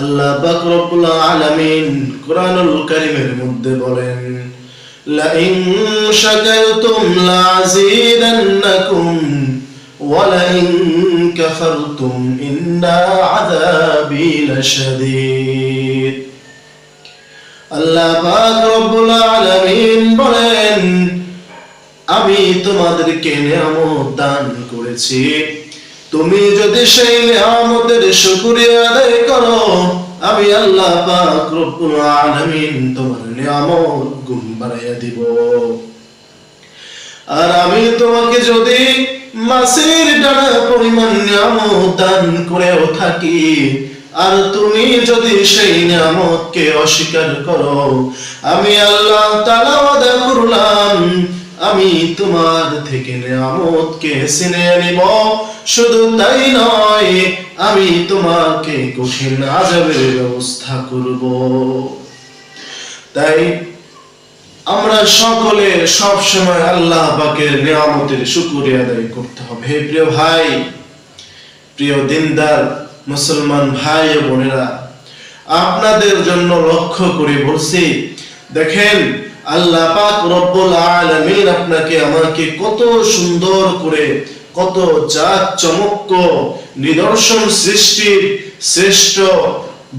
আল্লাহ পাক রব্বুল আলামিন কোরআনুল কারীমের মধ্যে বলেন, লাইন শাকারতুম লাযিদান্নাকুম ওয়া কাফারতুম ইন্না আযাবি লাশাদীদ। আল্লাহ পাক রব্বুল আলামিন বলেন, আমি তোমাদেরকে নিয়ামত দান করেছি তুমি যদি সেই নিয়ামতের শুকরিয়া আদায় করো, আমি আল্লাহ পাক রব্বুল আলামিন তোমার নিয়ামত গুণ বাড়াইয়া দিব। আর আমি তোমাকে যদি মাসের ডানা পরিমাণ নিয়ামত দান করেও থাকি, আর তুমি যদি সেই নিয়ামতকে অস্বীকার করো, আমি আল্লাহ ওয়াদা করলাম আমি তোমার থেকে নিয়ামতকে ছিনিয়ে নিব। শুধু তাই নয়, আমি তোমাকে কঠিন আযাবের ব্যবস্থা করব। তাই আমরা সকলে সব সময় আল্লাহ পাকের নিয়ামতের শুকরিয়া আদায় করতে হবে। হে প্রিয় ভাই, প্রিয় দিনদার, মুসলমান ভাই ও বোনেরা, আপনাদের জন্য লক্ষ্য করে বলছি, দেখেন আল্লাহ পাক রব্বুল আলামিন আপনাকে আমাকে কত সুন্দর করে, কত জাত নিদর্শন সৃষ্টির শ্রেষ্ঠ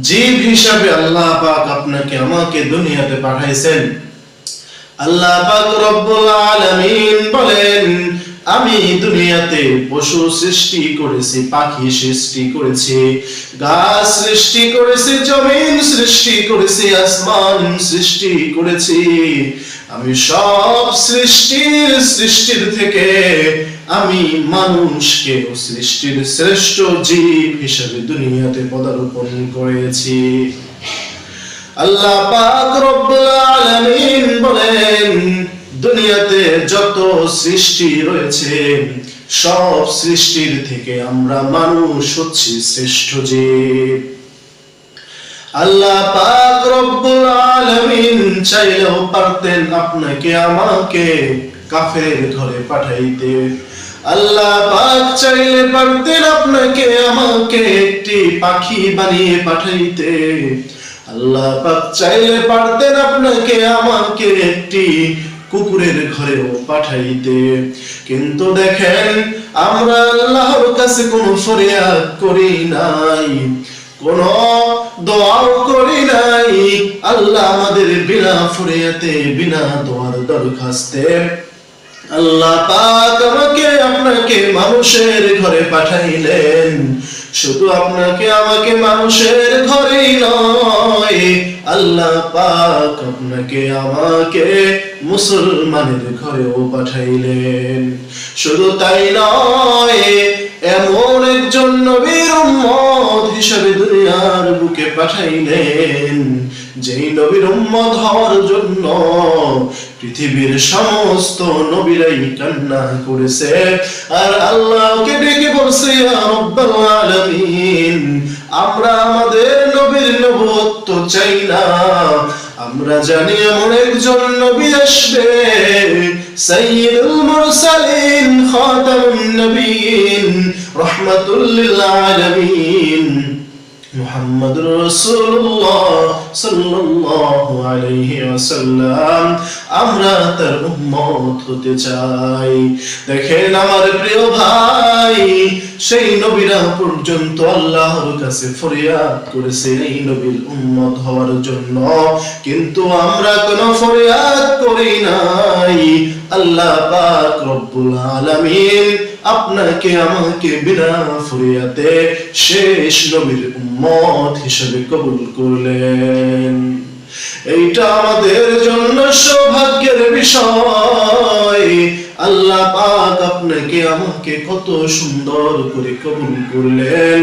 জীব হিসাবে আল্লাহ পাক আপনাকে আমাকে দুনিয়াতে পাঠাইছেন। আল্লাহ পাক রব্বুল আলামিন বলেন আমি দুনিয়াতে পশু সৃষ্টি করেছি, পাখি সৃষ্টি করেছি, গাছ সৃষ্টি করেছি, জমিন সৃষ্টি করেছি, আসমান সৃষ্টি করেছি। আমি সব সৃষ্টির সৃষ্টির থেকে আমি মানুষকে সৃষ্টির শ্রেষ্ঠ জীব হিসেবে দুনিয়াতে পদার্পণ করেছি। আল্লাহ পাক রব্বুল বলেন দুনিয়াতে যত সৃষ্টি রয়েছে, সব সৃষ্টির থেকে আমরা মানুষ হচ্ছি শ্রেষ্ঠ জীব আল্লাহ পাক রব্বুল আলামিন চাইলেও পারতেন আপনাকে আমাকে কাফের ঘরে পাঠাইতে। আল্লাহ পাক চাইলে পারতেন আপনাকে আমাকে একটি পাখি বানিয়ে পাঠাইতে। আল্লাহ পাক চাইলে পারতেন আপনাকে আমাকে একটি কুকুরের ঘরেও পাঠাইতে। কিন্তু দেখেন, আমরা আল্লাহর কাছে কোনো ফরিয়াদ করি নাই, কোন দোয়াও করি নাই। আল্লাহ আমাদের বিনা ফরিয়াতে, বিনা দোয়ার দরখাস্তে আল্লাহ পাক আমাকে, আপনাকে মানুষের ঘরে পাঠাইলেন। শুধু আপনাকে, আমাকে মানুষের ঘরেই নয়, আল্লাহ পাক আপনাকে, আমাকে মুসলমানের ঘরেও পাঠাইলেন। শুধু তাই নয়, এমন একজন নবীর উম্মত হিসাবে দুনিয়ার পাঠাইলেন, যেই নবীর উম্মত হওয়ার জন্য পৃথিবীর সমস্ত নবীরাই কান্না করেছে। আর আল্লাহকে ডেকে বলছে আমরা আমাদের নবীর নবুয়ত্ব চাই না। আমরা জানি এমন একজন নবী আসবে, সাইয়্যিদুল মুরসালিন, খাতামুন নবীন, রাহমাতুল লিল মুহাম্মাদুর রাসূলুল্লাহ সাল্লাল্লাহু আলাইহি ওয়াসাল্লাম, আমরা তার উম্মত হতে চাই। দেখেন আমার প্রিয় ভাই, সেই নবীরা পর্যন্ত আল্লাহর কাছে ফরিয়াদ করেছে এই নবীর উম্মত হওয়ার জন্য। কিন্তু আমরা কোনো ফরিয়াদ করি নাই। আল্লাহ পাক রব্বুল আলামিন আপনাকে, আমাকে বিনা ফরিয়াতে শেষ নবীর উম্মত হিসেবে কবুল করলেন। এইটা আমাদের জন্য সৌভাগ্যের বিষয়। আল্লাহ পাক আপনাকে, আমাকে কত সুন্দর করে কবুল করলেন।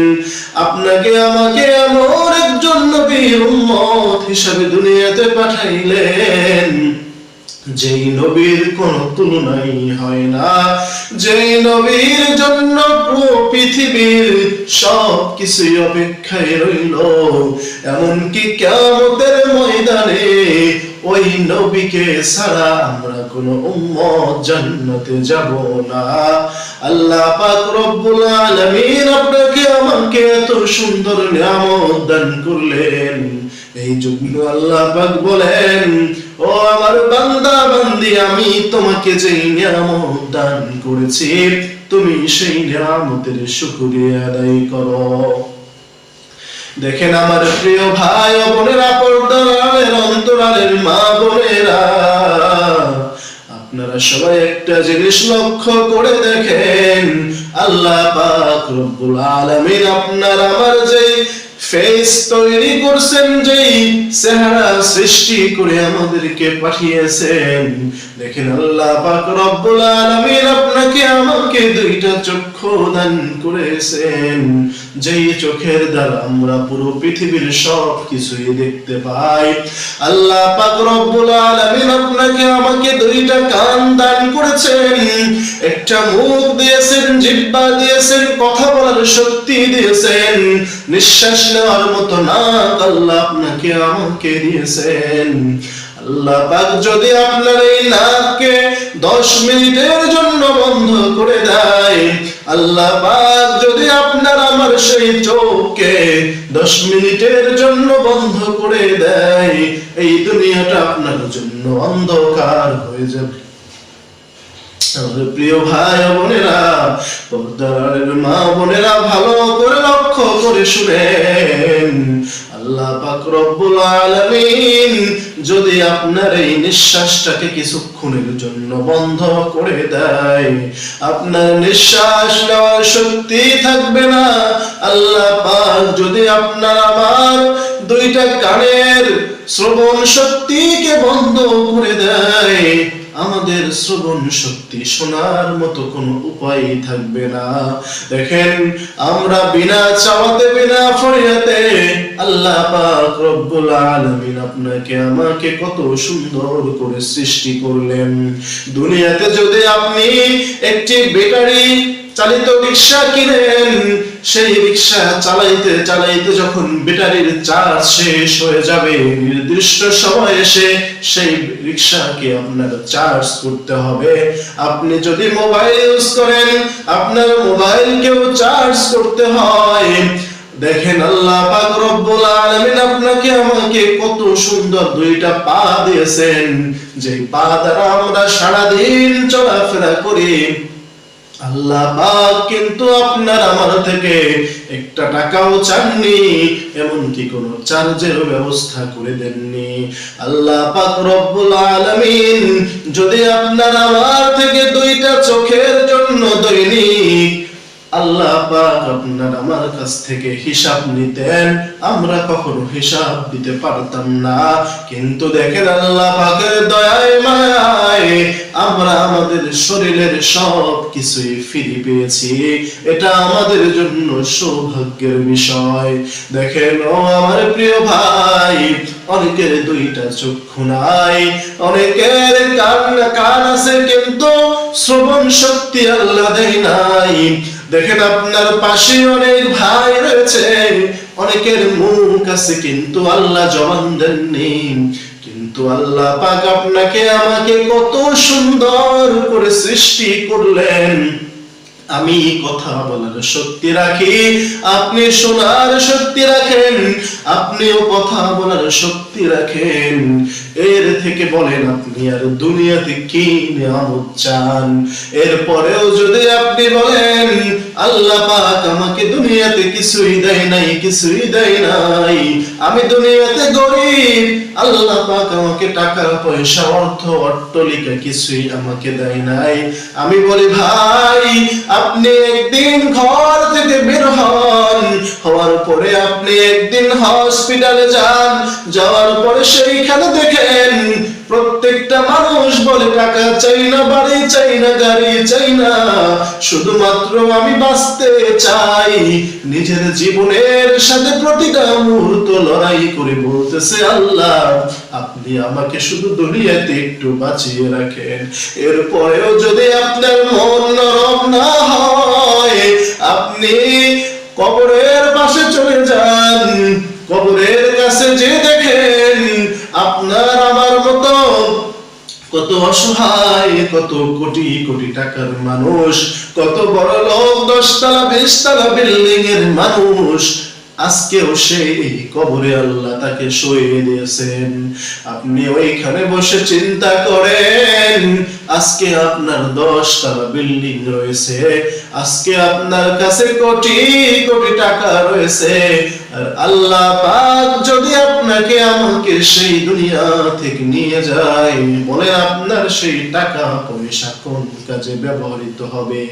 আপনাকে, আমাকে এমন একজন নবীর উম্মত হিসাবে দুনিয়াতে পাঠাইলেন। যেই নবীর কোন তুলনাই হয় না, যেই নবীর জন্য পৃথিবীর সব কিছুই অপেক্ষায় রইল, এমনকি কেমতের ময়দানে ওই নবীকে ছাড়া আমরা কোন উম্মত জান্নাতে যাব না। আল্লাহ পাক রব্বুল আলামিন আপনাকে আমাকে এত সুন্দর নিয়ামত দান করলেন। এই জন্য আল্লাহ পাক বলেন ও আমার বান্দা বান্দি আমি তোমাকে যে নিয়ামত দান করেছি, তুমি সেই নিয়ামতের শুকরিয়া আদায় করো। দেখেন আমার প্রিয় ভাই ও বোনেরা পর্দারের অন্তরালের মা বোনেরা, আপনারা সবাই একটা জিনিস লক্ষ্য করে দেখেন, আল্লাহ পাক রব্বুল আলামিন আপনার আমার যে ফেস তৈরি করছেন যেই চেহারা সৃষ্টি করে আমাদেরকে পাঠিয়েছেন। দেখেন আল্লাহ পাক রব্বুল আলামিন আপনাকে আমাকে দুইটা চক্ষু দান করেছেন। যেই চোখের দ্বারা আমরা পুরো পৃথিবীর সব কিছুই দেখতে পাই। আল্লাহ পাক রব্বুল আলামিন আপনাকে আমাকে দুইটা কান দান করেছেন। একটা মুখ দিয়েছেন, জিহ্বা দিয়েছেন, কথা বলার শক্তি দিয়েছেন। নিঃশ্বাস নেওয়ার মতো নাক আল্লাহ আপনাকে আমাকে দিয়েছেন। আল্লাহ যদি আপনার এই নাককে দশ মিনিটের জন্য বন্ধ করে দেয়, আল্লাহ যদি আপনার আমার সেই চোখকে দশ মিনিটের জন্য বন্ধ করে দেয়, এই দুনিয়াটা আপনার জন্য অন্ধকার হয়ে যাবে। প্রিয় ভাই বোনেরা, পর্দার মা বোনেরা ভালো করে লক্ষ্য করে শুনেন। আল্লাহ পাক রব্বুল আলামিন যদি আপনার এই নিঃশ্বাসটাকে কিছুক্ষণের জন্য বন্ধ করে দেয়, আপনার নিঃশ্বাস নেওয়ার শক্তি থাকবে না। আল্লাহ পাক যদি আপনার আমার দুইটা কানের শ্রবণ শক্তিকে বন্ধ করে দেয় আমাদের শ্রবণ শক্তি শোনার মতো কোনো উপায় থাকবে না। দেখেন, আমরা বিনা চাওয়াতে, বিনা ফরিয়াতে আল্লাহ পাক রব্বুল আলামিন আপনাকে, আমাকে কত সুন্দর করে সৃষ্টি করলেন। দুনিয়াতে যদি আপনি একটি ব্যাটারি চালিত রিক্সা কিনেন সেই রিক্সা চালাইতে চালাইতে যখন ব্যাটারির চার্জ শেষ হয়ে যাবে, নির্দিষ্ট সময় এসে সেই রিক্সাকে আপনার চার্জ করতে হবে। আপনি যদি মোবাইল ইউজ করেন, আপনার মোবাইলকেও চার্জ করতে হয়। দেখেন আল্লাহ পাক রব্বুল আলামিন আপনাকে আমাকে কত সুন্দর দুইটা পা দিয়েছেন। যে পা দ্বারা আমরা সারাদিন চলাফেরা করি আল্লাহ কিন্তু আপনার আমার থেকে একটা টাকাও চাননি, এমনকি কোনো চার্জের ব্যবস্থা করে দেননি। আল্লাহ পাক রব্বুল আলামিন যদি আপনার আমার থেকে দুইটা চোখের জন্য দৈনিক আল্লাহ আপনার আমার কাছ থেকে হিসাব নিতেন। আমরা কখনো হিসাব দিতে পারতাম না। কিন্তু দেখেন আল্লাহ দয়ায় মায়ায় আমরা আমাদের শরীরের সব কিছুই ফিরে পেয়েছি। এটা আমাদের জন্য সৌভাগ্যের বিষয়। দেখেন ও আমার প্রিয় ভাই, অনেকের দুইটা চক্ষু নাই। অনেকের কান কান আছে কিন্তু শ্রবণ শক্তি আল্লাহ দেয় নাই। দেখেন আপনার পাশে অনেক ভাই রয়েছে। অনেকের মুখ আছে, কিন্তু আল্লাহ জবান দেননি। কিন্তু আল্লাহ পাক আপনাকে আমাকে কত সুন্দর করে সৃষ্টি করলেন। আমি কথা বলার শক্তি রাখি। আপনি শোনার শক্তি রাখেন, আপনিও কথা বলার শক্তি রাখেন। এর থেকে বলেন আপনি আর দুনিয়াতে কি নিয়ামত চান? এরপরেও যদি আপনি বলেন, আল্লাহ পাক আমাকে দুনিয়াতে কিছুই দেয় নাই, কিছুই দেয় নাই। আমি দুনিয়াতে গরিব, আল্লাহ পাক আমাকে টাকা পয়সা, অর্থ, অট্টলিকা কিছুই আমাকে দেয় নাই। আমি বলি, ভাই আপনি একদিন ঘর থেকে বের হন, হওয়ার পরে আপনি একদিন হসপিটালে যান, যাওয়ার পরে সেইখানে দেখেন প্রত্যেকটা মানুষ বলে, টাকা চাই না, বাড়ি চাই না, গাড়ি চাই না। শুধুমাত্র আমি বাঁচতে চাই। নিজের জীবনের সাথে প্রতিটা মুহূর্ত লড়াই করে বলতেছে আল্লাহ আপনি আমাকে শুধু দুনিয়াতে একটু বাঁচিয়ে রাখেন, এরপরেও যদি আপনার মন নরম না হয়, আপনি কবরের পাশে চলে যান, কবরের কাছে যে দেখেন আপনার আমার মতো কত অসহায়, কত কোটি কোটি টাকার মানুষ, কত বড় লোক দশতলা, বিশতলা বিল্ডিং এর মানুষ আজকেও সেই কবরে আল্লাহ তাকে শুয়ে দিয়েছেন। আপনি ওইখানে বসে চিন্তা করেন, আজকে আপনার দশতলা বিল্ডিং রয়েছে, আজকে আপনার কাছে কোটি কোটি টাকা রয়েছে, আর আল্লাহ পাক যদি আপনাকে আমাকে সেই দুনিয়া থেকে নিয়ে যায় বলে আপনার সেই টাকা পয়সা কোন কাজে ব্যবহৃত হবে।